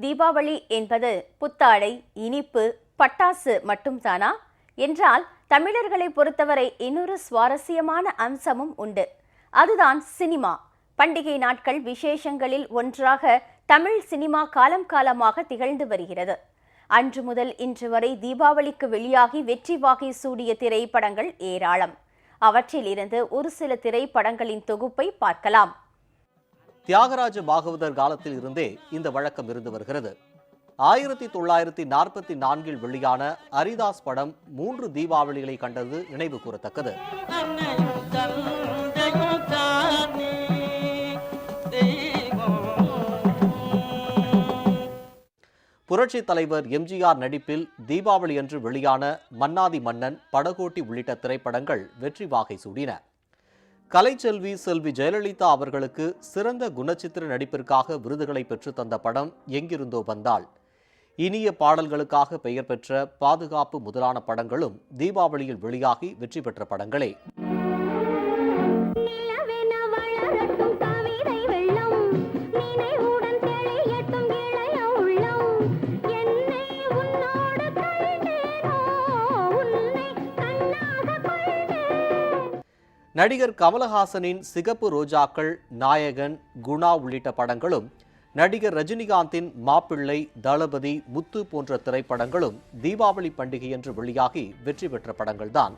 தீபாவளி என்பது புத்தாடை இனிப்பு பட்டாசு மட்டும்தானா? என்றால் தமிழர்களை பொறுத்தவரை இன்னொரு சுவாரஸ்யமான அம்சமும் உண்டு. அதுதான் சினிமா. பண்டிகை நாட்கள் விசேஷங்களில் ஒன்றாக தமிழ் சினிமா காலம் காலமாக திகழ்ந்து வருகிறது. அன்று முதல் இன்று வரை தீபாவளிக்கு வெளியாகி வெற்றி வாகை சூடிய திரைப்படங்கள் ஏராளம். அவற்றிலிருந்து ஒரு சில திரைப்படங்களின் தொகுப்பை பார்க்கலாம். தியாகராஜ பாகவதர் காலத்தில் இருந்தே இந்த வழக்கம் இருந்து வருகிறது. ஆயிரத்தி தொள்ளாயிரத்தி நாற்பத்தி நான்கில் வெளியான அரிதாஸ் படம் மூன்று தீபாவளிகளை கண்டது நினைவு கூறத்தக்கது. புரட்சி தலைவர் எம்ஜிஆர் நடிப்பில் தீபாவளி அன்று வெளியான மன்னாதி மன்னன் படகோட்டி உள்ளிட்ட திரைப்படங்கள் வெற்றி வாகை சூடின. கலைச்செல்வி செல்வி ஜெயலலிதா அவர்களுக்கு சிறந்த குணச்சித்திர நடிப்பிற்காக விருதுகளை பெற்று தந்த படம் எங்கிருந்தோ வந்தால் இனிய பாடல்களுக்காக பெயர் பெற்ற பாதுகாப்பு முதலான படங்களும் தீபாவளியில் வெளியாகி வெற்றி பெற்ற படங்களே. நடிகர் கமலஹாசனின் சிகப்பு ரோஜாக்கள் நாயகன் குணா உள்ளிட்ட படங்களும் நடிகர் ரஜினிகாந்தின் மாப்பிள்ளை தளபதி முத்து போன்ற திரைப்படங்களும் தீபாவளி பண்டிகையன்று வெளியாகி வெற்றி பெற்ற படங்கள்தான்.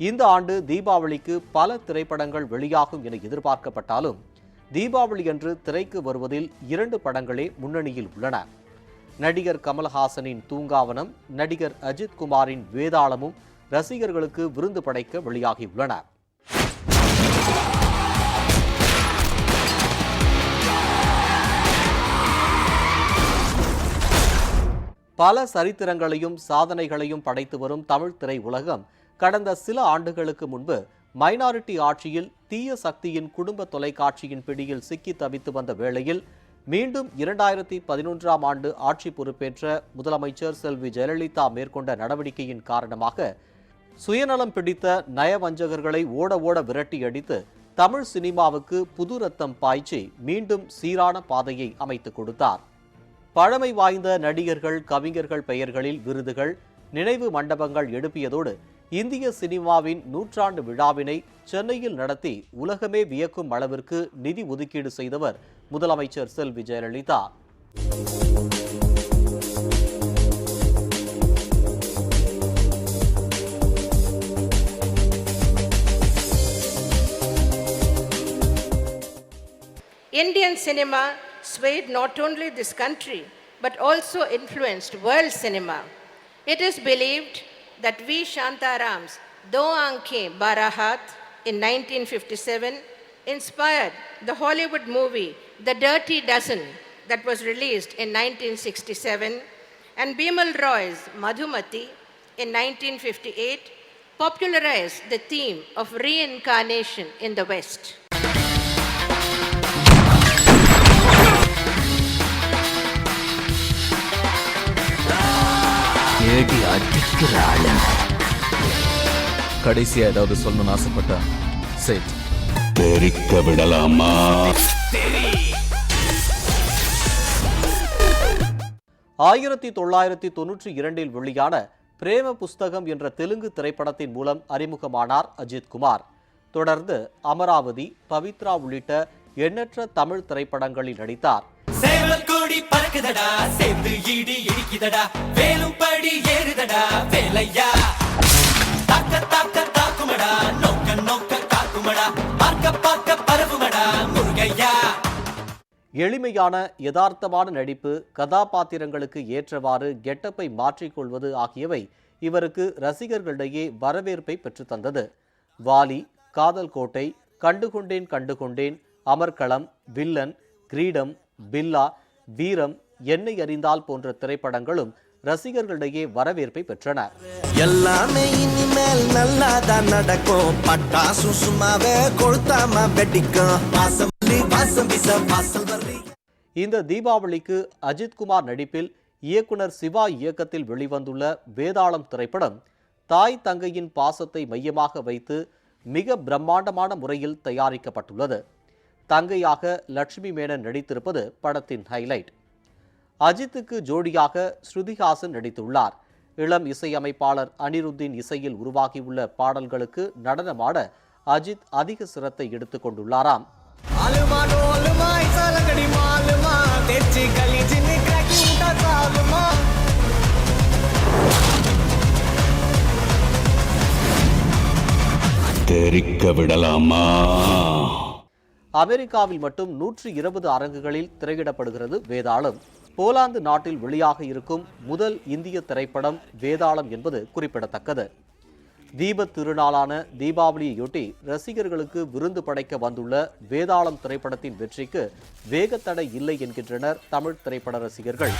இந்த ஆண்டு தீபாவளிக்கு பல திரைப்படங்கள் வெளியாகும் என எதிர்பார்க்கப்பட்டாலும் தீபாவளி அன்று திரைக்கு வருவதில் இரண்டு படங்களே முன்னணியில் உள்ளன. நடிகர் கமல்ஹாசனின் தூங்காவனம் நடிகர் அஜித் குமாரின் வேதாளமும் ரசிகர்களுக்கு விருந்து படைக்க வெளியாகியுள்ளன பல சரித்திரங்களையும் சாதனைகளையும் படைத்து வரும் தமிழ் திரை உலகம் கடந்த சில ஆண்டுகளுக்கு முன்பு மைனாரிட்டி ஆட்சியில் தீய சக்தியின் குடும்ப தொலைக்காட்சியின் பிடியில் சிக்கி தவித்து வந்த வேளையில் மீண்டும் இரண்டாயிரத்தி பதினொன்றாம் ஆண்டு ஆட்சி பொறுப்பேற்ற முதலமைச்சர் செல்வி ஜெயலலிதா மேற்கொண்ட நடவடிக்கையின் காரணமாக சுயநலம் பிடித்த நயவஞ்சகர்களை ஓட ஓட விரட்டி அடித்து தமிழ் சினிமாவுக்கு புது ரத்தம் பாய்ச்சி மீண்டும் சீரான பாதையை அமைத்துக் கொடுத்தார். பழமை வாய்ந்த நடிகர்கள் கவிஞர்கள் பெயர்களில் விருதுகள் நினைவு மண்டபங்கள் எழுப்பியதோடு இந்திய சினிமாவின் நூற்றாண்டு விழாவினை சென்னையில் நடத்தி உலகமே வியக்கும் அளவிற்கு நிதி ஒதுக்கீடு செய்தவர் முதலமைச்சர் செல்வி Jayalalithaa Indian cinema swayed not only this country but also influenced world cinema. It is believed that V. Shantaram's Do Anke Barahat in 1957 inspired the Hollywood movie The Dirty Dozen that was released in 1967 and Bimal Roy's Madhumati in 1958 popularized the theme of reincarnation in the West. ஏடி அடிக்கிற ஆளு கடைசியா ஏதாவது சொல்லணும்னு ஆசைப்பட்டா chat தெரிக்க விடலாமா? ஆயிரத்தி தொள்ளாயிரத்தி தொன்னூற்றி இரண்டில் வெளியான பிரேம புஸ்தகம் என்ற தெலுங்கு திரைப்படத்தின் மூலம் அறிமுகமானார் அஜித் குமார். தொடர்ந்து அமராவதி பவித்ரா உள்ளிட்ட எண்ணற்ற தமிழ் திரைப்படங்களில் நடித்தார். பறக்குதடா சேர்ந்து இடி இடிக்குதடா வேலும் படி ஏறுதடா வேலையா? தாக்க தாக்க தாக்குமடா நோக்க நோக்க காக்குமடா பார்க்க பார்க்க பரவுமடா முருகையா? எளிமையான யதார்த்தமான நடிப்பு கதாபாத்திரங்களுக்கு ஏற்றவாறு கெட்டப்பை மாற்றிக்கொள்வது ஆகியவை இவருக்கு ரசிகர்களிடையே வரவேற்பை பெற்றுத்தந்தது வாலி காதல் கோட்டை கண்டுகொண்டேன் கண்டுகொண்டேன் அமர்க்களம் வில்லன் கிரீடம் பில்லா வீரம் என்னை அறிந்தால் போன்ற திரைப்படங்களும் ரசிகர்களிடையே வரவேற்பை பெற்றன. எல்லாமே இனிமேல் நல்லாதான் நடக்கும். பட்டாசு சும்மாவே கொளுத்தாம வெடிக்கும். இந்த தீபாவளிக்கு அஜித் குமார் நடிப்பில் இயக்குனர் சிவா இயக்கத்தில் வெளிவந்துள்ள வேதாளம் திரைப்படம் தாய் தங்கையின் பாசத்தை மையமாக வைத்து மிக பிரம்மாண்டமான முறையில் தயாரிக்கப்பட்டுள்ளது. தங்கையாக லட்சுமி மேனன் நடித்திருப்பது படத்தின் ஹைலைட் அஜித்துக்கு ஜோடியாக ஸ்ருதிஹாசன் நடித்துள்ளார். இளம் இசையமைப்பாளர் அனிருத்தின் இசையில் உருவாகியுள்ள பாடல்களுக்கு நடனமாட அஜித் அதிக சிரத்தை எடுத்துக் கொண்டுள்ளாராம். தெரிக்க விடலாமா? அமெரிக்காவில் மட்டும் நூற்றி இருபது அரங்குகளில் திரையிடப்படுகிறது வேதாளம். போலாந்து நாட்டில் வெளியாக இருக்கும் முதல் இந்திய திரைப்படம் வேதாளம் என்பது குறிப்பிடத்தக்கது. தீபத் திருநாளான தீபாவளியையொட்டி ரசிகர்களுக்கு விருந்து படைக்க வந்துள்ள வேதாளம் திரைப்படத்தின் வெற்றிக்கு வேகத்தடை இல்லை என்கின்றனர் தமிழ் திரைப்பட ரசிகர்கள்.